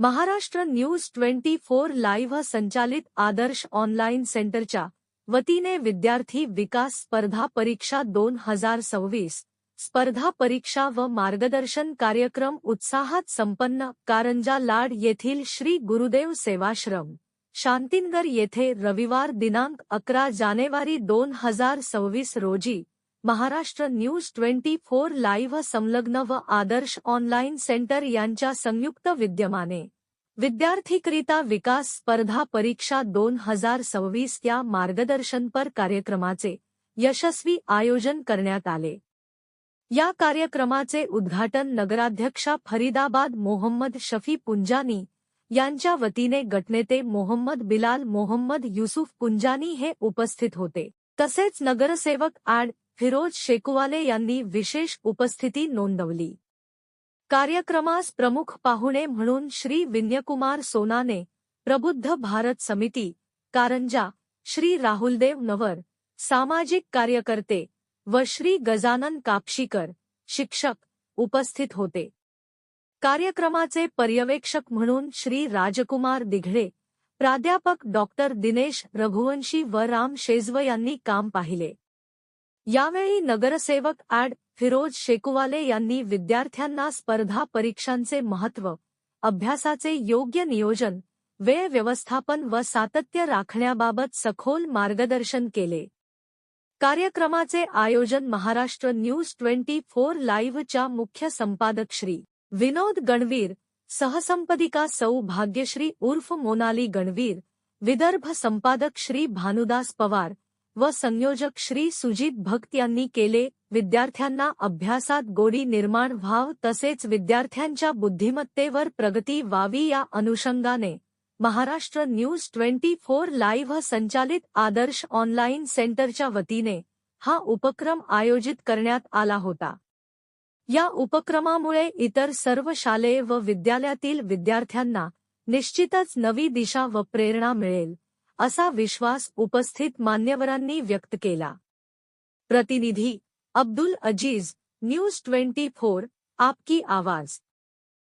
Maharashtra news twenty four live संचालित आदर्श online सेंटरच्या वतीने विद्यार्थी विकास स्पर्धा परीक्षा दोन हज़ार सव्वीस. स्पर्धा परीक्षा व मार्गदर्शन कार्यक्रम उत्साहात संपन्न कारंजा लाड येथील श्री गुरुदेव सेवाश्रम. शांतिनगर येथे रविवार दिनांक अकरा जानेवारी दोन हज़ार सव्वीस रोजी Maharashtra news twenty four live संलग्न व आदर्श ऑनलाईन सेंटर यांच्या संयुक्त विद्यमाने. विद्यार्थीकरिता विकास स्पर्धा परीक्षा दोन हजार सव्वीस या मार्गदर्शनपर कार्यक्रमाचे यशस्वी आयोजन करण्यात आले. या कार्यक्रमाचे उद्घाटन नगराध्यक्षा फरीदाबाद मोहम्मद शफी पुंजानी यांच्या वतीने गटनेते मोहम्मद बिलाल मोहम्मद युसुफ पुंजानी हे उपस्थित होते. तसेच नगरसेवक ॲड फिरोज शेकुवाले यांनी विशेष उपस्थिती नोंदवली. कार्यक्रमास प्रमुख पाहुणे म्हणून श्री विन्यकुमार सोनाने प्रबुद्ध भारत समिती कारंजा श्री राहुलदेव नवर सामाजिक कार्यकर्ते व श्री गजानन कापशीकर शिक्षक उपस्थित होते. कार्यक्रमाचे पर्यवेक्षक म्हणून श्री राजकुमार दिघडे प्राध्यापक डॉक्टर दिनेश रघुवंशी व राम शेजव यांनी काम पाहिले. यावेळी नगरसेवक ॲड. फिरोज शेकुवाले यांनी विद्यार्थ्यांना स्पर्धा परीक्षांचे महत्त्व अभ्यासाचे योग्य नियोजन वेळ व्यवस्थापन व सातत्य राखण्याबाबत सखोल मार्गदर्शन केले. कार्यक्रमाचे आयोजन महाराष्ट्र न्यूज ट्वेंटी फोर लाईव्हच्या मुख्य संपादक श्री. विनोद गणवीर सहसंपदिका सौ भाग्यश्री उर्फ मोनाली गणवीर विदर्भ संपादक श्री भानुदास पवार व संयोजक श्री सुजित भक्त यांनी केले विद्यार्थ्यांना अभ्यासात गोडी निर्माण व्हाव तसेच विद्यार्थ्यांच्या बुद्धिमत्तेवर प्रगती व्हावी या अनुषंगाने Maharashtra news twenty four live संचालित आदर्श ऑनलाईन सेंटरच्या वतीने हा उपक्रम आयोजित करण्यात आला होता. या उपक्रमामुळे इतर सर्व शालेय व विद्यालयातील विद्यार्थ्यांना निश्चितच नवी दिशा व प्रेरणा मिळेल. असा विश्वास उपस्थित मान्यवरांनी व्यक्त केला. प्रतिनिधी Abdul Aziz news twenty four आपकी आवाज.